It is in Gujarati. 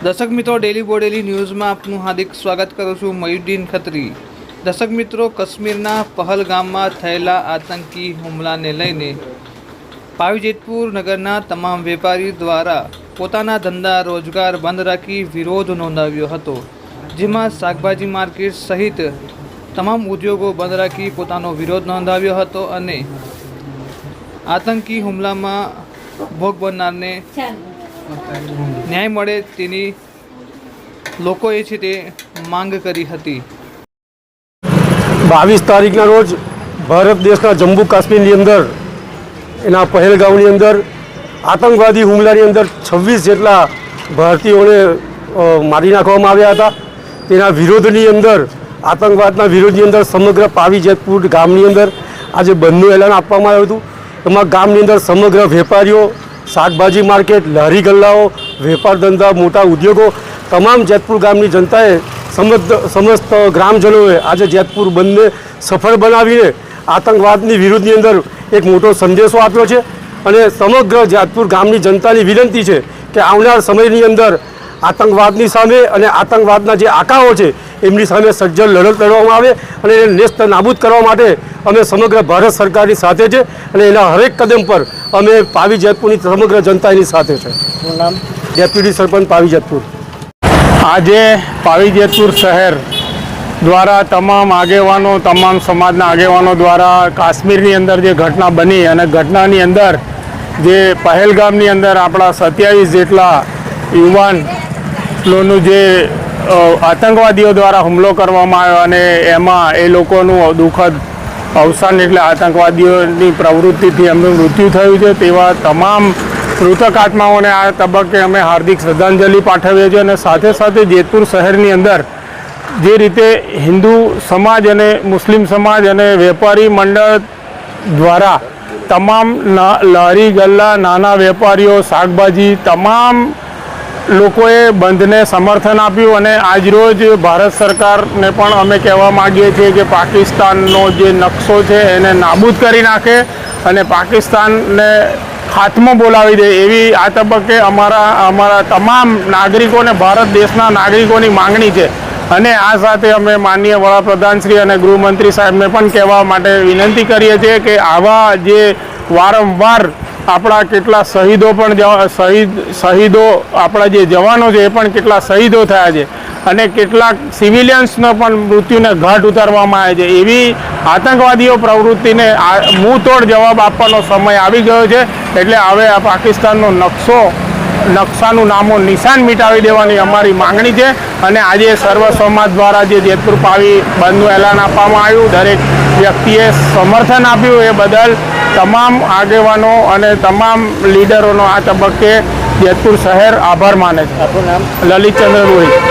દર્શક મિત્રો ડેલી બોડેલી ન્યૂઝમાં આપનું હાર્દિક સ્વાગત કરું છું મયુદ્દીન ખત્રી. દર્શક મિત્રો, કાશ્મીરના પહલગામમાં થયેલા આતંકી હુમલાને લઈને પાવીજેતપુર નગરના તમામ વેપારી દ્વારા પોતાના ધંધા રોજગાર બંધ રાખી વિરોધ નોંધાવ્યો હતો, જેમાં શાકભાજી માર્કેટ સહિત તમામ ઉદ્યોગો બંધ રાખી પોતાનો વિરોધ નોંધાવ્યો હતો અને આતંકી હુમલામાં ભોગ બનનારને ન્યાય મળે તેની લોકોએ છે તે માંગ કરી હતી. બાવીસ તારીખના રોજ ભારત દેશના જમ્મુ કાશ્મીરની અંદર, એના પહેલગામની અંદર, આતંકવાદી હુમલાની અંદર છવ્વીસ જેટલા ભારતીયોને મારી નાખવામાં આવ્યા હતા. તેના વિરોધની અંદર, આતંકવાદના વિરોધની અંદર સમગ્ર પાવી જેતપુર ગામની અંદર આજે બંધનું એલાન આપવામાં આવ્યું હતું. એમાં ગામની અંદર સમગ્ર વેપારીઓ શાકભાજી માર્કેટ, લારી ગલ્લાઓ, વેપાર ધંધા, મોટા ઉદ્યોગો, તમામ જેતપુર ગામની જનતાએ સમસ્ત સમસ્ત ગ્રામજનોએ આજે જેતપુર બંધને સફળ બનાવીને આતંકવાદની વિરુદ્ધની અંદર એક મોટો સંદેશો આપ્યો છે અને સમગ્ર જેતપુર ગામની જનતાની વિનંતી છે કે આવનાર સમયની અંદર આતંકવાદની સામે અને આતંકવાદના જે આકાઓ છે, એમની સામે સજ્જડ લડત લડવામાં આવે અને એને નેસ્ત નાબૂદ કરવા માટે અમે સમગ્ર ભારત સરકારની સાથે છે અને એના હરેક કદમ પર અમે પાવી જેતપુરની સમગ્ર જનતા એની સાથે છે. ડેપ્યુટી સરપંચ પાવી જેતપુર. આજે પાવીજેતપુર શહેર દ્વારા તમામ આગેવાનો તમામ સમાજના આગેવાનો દ્વારા કાશ્મીરની અંદર જે ઘટના બની અને ઘટનાની અંદર જે પહેલગામની અંદર આપણા સત્યાવીસ જેટલા યુવાનોનું જે આતંકવાદીઓ દ્વારા હુમલો કરવામાં આવ્યો અને એમાં એ લોકોનું દુઃખદ અવસાન એટલે આતંકવાદીઓની પ્રવૃત્તિથી એમનું મૃત્યુ થયું છે તેવા તમામ મૃતક આત્માઓને આ તબક્કે અમે હાર્દિક શ્રદ્ધાંજલિ પાઠવીએ છીએ અને સાથે સાથે જેતપુર શહેરની અંદર જે રીતે હિન્દુ સમાજ અને મુસ્લિમ સમાજ અને વેપારી મંડળ દ્વારા તમામ લારી ગલ્લા નાના વેપારીઓ, શાકભાજી, તમામ લોકોએ બંધને સમર્થન આપ્યું અને આજરોજ ભારત સરકારને પણ અમે કહેવા માગીએ છીએ કે પાકિસ્તાનનો જે નકશો છે એને નાબૂદ કરી નાખે અને પાકિસ્તાનને હાથમાં બોલાવી દે એવી આ તબક્કે અમારા અમારા તમામ નાગરિકોને ભારત દેશના નાગરિકોની માંગણી છે. અને આ સાથે અમે માનનીય વડાપ્રધાનશ્રી અને ગૃહમંત્રી સાહેબને પણ કહેવા માટે વિનંતી કરીએ છીએ કે આવા જે વારંવાર આપણા કેટલા શહીદો પણ શહીદ, શહીદો આપણા જે જવાનો છે એ પણ કેટલા શહીદો થયા છે અને કેટલાક સિવિલિયન્સનો પણ મૃત્યુને ઘાટ ઉતારવામાં આવે છે. એવી આતંકવાદીઓ પ્રવૃત્તિને મુંહતોડ જવાબ આપવાનો સમય આવી ગયો છે. એટલે હવે આ પાકિસ્તાનનો નકશો નકશાનું નામો નિશાન મિટાવી દેવાની અમારી માંગણી છે અને આજે સર્વ સમાજ દ્વારા જે જેતપુર પાવી બંધનું એલાન આપવામાં આવ્યું દરેક વ્યક્તિએ સમર્થન આપ્યું એ બદલ તમામ આગેવાનો અને તમામ લીડરોનો આ તબક્કે જેતપુર શહેર આભાર માને છે. લલિતચંદ્ર રોહિત